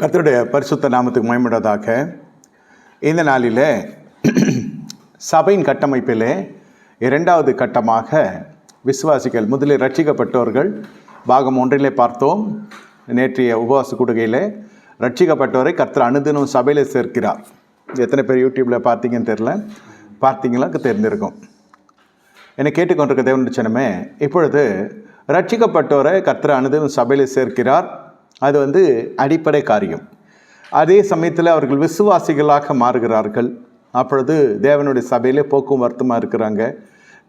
கர்த்தருடைய பரிசுத்த நாமத்துக்கு மயமிடதாக இந்த நாளில் சபையின் கட்டமைப்பிலே இரண்டாவது கட்டமாக விசுவாசிகள் முதலில் ரட்சிக்கப்பட்டவர்கள் பாகம் ஒன்றிலே பார்த்தோம். நேற்றைய உபவாச கூடுகையில் ரட்சிக்கப்பட்டவரை கர்த்தர் அனுதினம் சபையில் சேர்க்கிறார். எத்தனை பேர் யூடியூப்பில் பார்த்தீங்கன்னு தெரில பார்த்தீங்களா? தெரிஞ்சிருக்கும். என்னை கேட்டுக்கொண்டிருக்க தேவனுடைய இப்பொழுது ரட்சிக்கப்பட்டோரை கர்த்தர் அனுதினம் சபையில் சேர்க்கிறார். அது வந்து அடிப்படை காரியம். அதே சமயத்தில் அவர்கள் விசுவாசிகளாக மாறுகிறார்கள். அப்பொழுது தேவனுடைய சபையிலே போக்குவரத்துமாக இருக்கிறாங்க.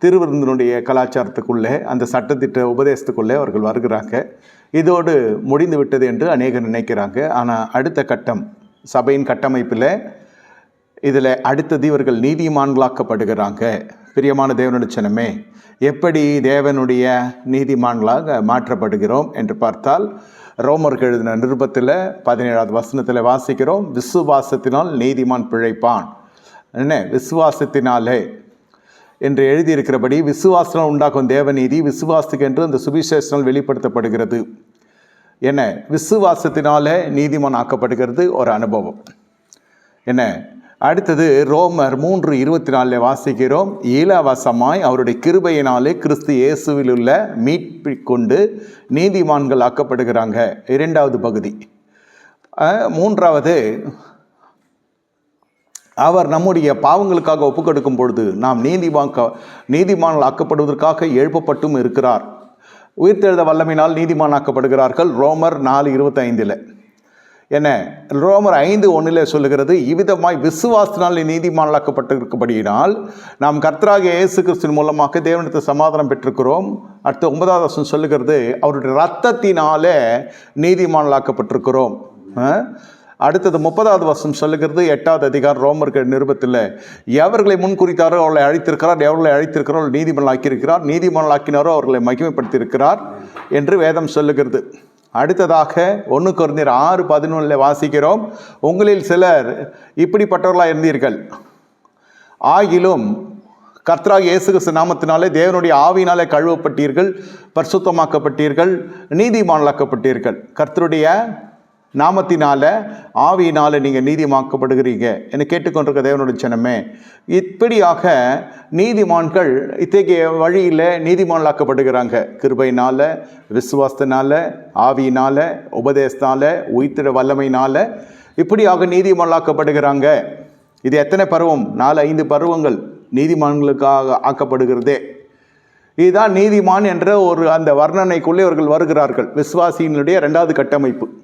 திருவிருந்தினுடைய கலாச்சாரத்துக்குள்ளே அந்த சட்டத்திட்ட உபதேசத்துக்குள்ளே அவர்கள் வருகிறாங்க. இதோடு முடிந்து விட்டது என்று அநேகர் நினைக்கிறாங்க. ஆனால் அடுத்த கட்டம் சபையின் கட்டமைப்பில் இதில் அடுத்தது இவர்கள் நீதிமான்களாக்கப்படுகிறாங்க. பிரியமான தேவனுடைய சனமே எப்படி தேவனுடைய நீதிமான்களாக மாற்றப்படுகிறோம் என்று பார்த்தால் ரோமருக்கு எழுதின நிருபத்தில் பதினேழாவது வசனத்தில் வாசிக்கிறோம் விசுவாசத்தினால் நீதிமான் பிழைப்பான். என்ன? விசுவாசத்தினாலே. என்று எழுதியிருக்கிறபடி விசுவாசனால் உண்டாகும் தேவநீதி விசுவாசத்துக்கு என்று அந்த சுவிசேஷனால் வெளிப்படுத்தப்படுகிறது. என்ன? விசுவாசத்தினாலே நீதிமான் ஆக்கப்படுகிறது ஒரு அனுபவம். என்ன? அடுத்தது ரோமர் மூன்று இருபத்தி நாலில் வாசிக்கிறோம் இலவசமாய் அவருடைய கிருபையினாலே கிறிஸ்து இயேசுவில் உள்ள மீட்பை கொண்டு நீதிமான்கள் ஆக்கப்படுகிறாங்க. இரண்டாவது பகுதி. மூன்றாவது அவர் நம்முடைய பாவங்களுக்காக ஒப்புக் கொடுக்கும் பொழுது நாம் நீதிமாக்க நீதிமான்கள் ஆக்கப்படுவதற்காக எழுப்பப்பட்டும் இருக்கிறார். உயிர்த்தெழுத வல்லமையினால் நீதிமானாக்கப்படுகிறார்கள் ரோமர் நாலு இருபத்தைந்தில். என்ன ரோமர் ஐந்து ஒன்றில் சொல்லுகிறது இவ்விதமாய் விசுவாசத்தினால் நீதிமானாக்கப்பட்டிருக்கபடியினால் நாம் கர்த்தராக இயேசு கிறிஸ்துவின் மூலமாக தேவனத்தை சமாதானம் பெற்றிருக்கிறோம். அடுத்து ஒன்பதாவது வசனம் சொல்லுகிறது அவருடைய ரத்தத்தினாலே நீதிமானாக்கப்பட்டிருக்கிறோம் அடுத்தது முப்பதாவது வசனம் சொல்லுகிறது எட்டாவது அதிகாரம் ரோமர்கள் நிருபத்தில் எவர்களை முன் குறித்தாரோ அவர்களை அழைத்திருக்கிறார் எவர்களை அழைத்திருக்கிறாரோ நீதிமன்றம் ஆக்கியிருக்கிறார் நீதிமன்றம் ஆக்கினாரோ அவர்களை மகிமைப்படுத்தியிருக்கிறார் என்று வேதம் சொல்லுகிறது. அடுத்ததாக ஒன்று குறைந்தர் ஆறு பதினொன்றில் வாசிக்கிறோம். உங்களில் சிலர் இப்படிப்பட்டவர்களாக இருந்தீர்கள். ஆகிலும் கர்த்தராக இயேசு நாமத்தினாலே தேவனுடைய ஆவியினாலே கழுவப்பட்டீர்கள் பரிசுத்தமாக்கப்பட்டீர்கள் நீதிமானலாக்கப்பட்டீர்கள் கர்த்தருடைய நாமத்தினால ஆவியினால நீங்கள் நீதிமாக்கப்படுகிறீங்க. என்னை கேட்டுக்கொண்டிருக்க தேவனுடைய ஜனமே இப்படியாக நீதிமான்கள் இத்தகைய வழியில் நீதிமான்களாக்கப்படுகிறாங்க. கிருபையினால விசுவாசத்தினால ஆவியினால உபதேசத்தால உயிர்த்திட வல்லமையினால இப்படியாக நீதிமான்களாக்கப்படுகிறாங்க. இது எத்தனை பருவம்? நாலு ஐந்து பருவங்கள் நீதிமான்களுக்காக ஆக்கப்படுகிறதே. இதுதான் நீதிமான் என்ற ஒரு அந்த வர்ணனைக்குள்ளே இவர்கள் வருகிறார்கள். விசுவாசியினுடைய ரெண்டாவது கட்டமைப்பு.